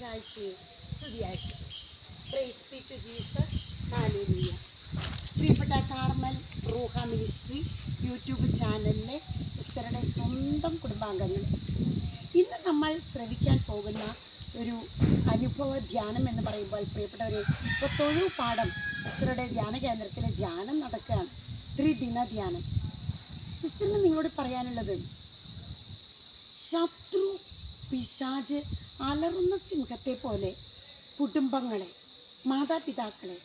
മിശിഹായ്ക്ക് സ്തുതിയായിട്ട്. Praise be to Jesus hallelujah പ്രിയപ്പെട്ട Carmel റൂഹ മിനിസ്ട്രി യൂട്യൂബ് ചാനലിലെ സിസ്റ്ററുടെ സ്വന്തം കുടുംബാംഗങ്ങൾ. ഇന്ന് നമ്മൾ ശ്രവിക്കാൻ പോകുന്ന ഒരു അനുഭവ ധ്യാനം എന്ന് പറയുമ്പോൾ പ്രിയപ്പെട്ടവരെ ഇപ്പോൾ തൊഴു പാഠം സിസ്റ്ററുടെ ധ്യാന കേന്ദ്രത്തിലെ ധ്യാനം നടക്കുകയാണ്. ത്രിദിന ധ്യാനം. സിസ്റ്ററിന് നിങ്ങളോട് പറയാനുള്ളത് ശത്രു പിശാജ് അലറുന്ന സിംഹത്തെ പോലെ. കുടുംബങ്ങളെ മാതാപിതാക്കളെ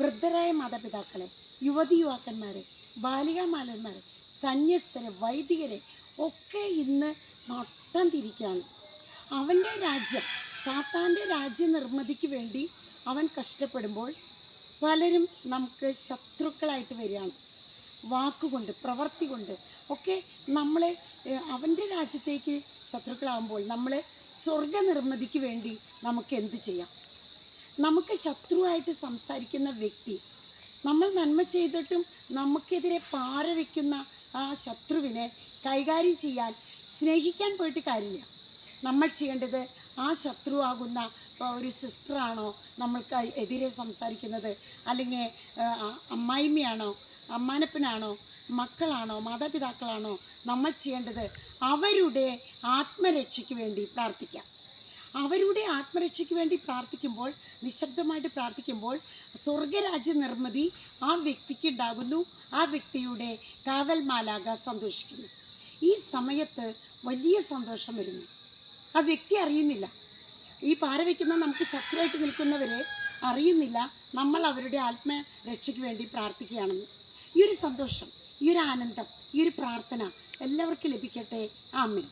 വൃദ്ധരായ മാതാപിതാക്കളെ യുവതി യുവാക്കന്മാരെ ബാലികാമാലന്മാരെ സന്യസ്തരെ വൈദികരെ ഒക്കെ ഇന്ന് നട്ടം തിരിക്കുകയാണ് അവന്റെ രാജ്യം സാത്താന്റെ രാജ്യ നിർമ്മിതിക്ക് വേണ്ടി അവൻ കഷ്ടപ്പെടുമ്പോൾ പലരും നമുക്ക് ശത്രുക്കളായിട്ട് വരികയാണ്. വാക്കുകൊണ്ട് പ്രവൃത്തി കൊണ്ട് ഒക്കെ നമ്മളെ അവന്റെ രാജ്യത്തേക്ക് ശത്രുക്കളാകുമ്പോൾ നമ്മൾ സ്വർഗ നിർമ്മിതിക്ക് വേണ്ടി നമുക്ക് എന്ത് ചെയ്യാം? നമുക്ക് ശത്രുവായിട്ട് സംസാരിക്കുന്ന വ്യക്തി നമ്മൾ നന്മ ചെയ്തിട്ടും നമുക്കെതിരെ പാറ വയ്ക്കുന്ന ആ ശത്രുവിനെ കൈകാര്യം ചെയ്യാൻ സ്നേഹിക്കാൻ പോയിട്ട് കാര്യമില്ല. നമ്മൾ ചെയ്യേണ്ടത് ആ ശത്രുവാകുന്ന ഒരു സിസ്റ്ററാണോ നമ്മൾക്ക് എതിരെ സംസാരിക്കുന്നത് അല്ലെങ്കിൽ അമ്മായിമ്മയാണോ അമ്മാനപ്പനാണോ? മക്കളാണോ? മാതാപിതാക്കളാണോ? നമ്മൾ ചെയ്യേണ്ടത് അവരുടെ ആത്മരക്ഷയ്ക്ക് വേണ്ടി പ്രാർത്ഥിക്കാം. അവരുടെ ആത്മരക്ഷയ്ക്ക് വേണ്ടി പ്രാർത്ഥിക്കുമ്പോൾ നിശബ്ദമായിട്ട് പ്രാർത്ഥിക്കുമ്പോൾ സ്വർഗരാജ്യ നിർമ്മിതി ആ വ്യക്തിക്ക് ഉണ്ടാകുന്നു. ആ വ്യക്തിയുടെ കാവൽമാലാക സന്തോഷിക്കുന്നു. ഈ സമയത്ത് വലിയ സന്തോഷം വരുന്നു. ആ വ്യക്തി അറിയുന്നില്ല. ഈ പാര വയ്ക്കുന്ന നമുക്ക് ശത്രുവായിട്ട് നിൽക്കുന്നവരെ അറിയുന്നില്ല. നമ്മൾ അവരുടെ ആത്മരക്ഷയ്ക്ക് വേണ്ടി പ്രാർത്ഥിക്കുകയാണെന്ന്. ഈ ഒരു സന്തോഷം ഈ ഒരു ആനന്ദം ഈ ഒരു പ്രാർത്ഥന എല്ലാവർക്കും ലഭിക്കട്ടെ. ആമേ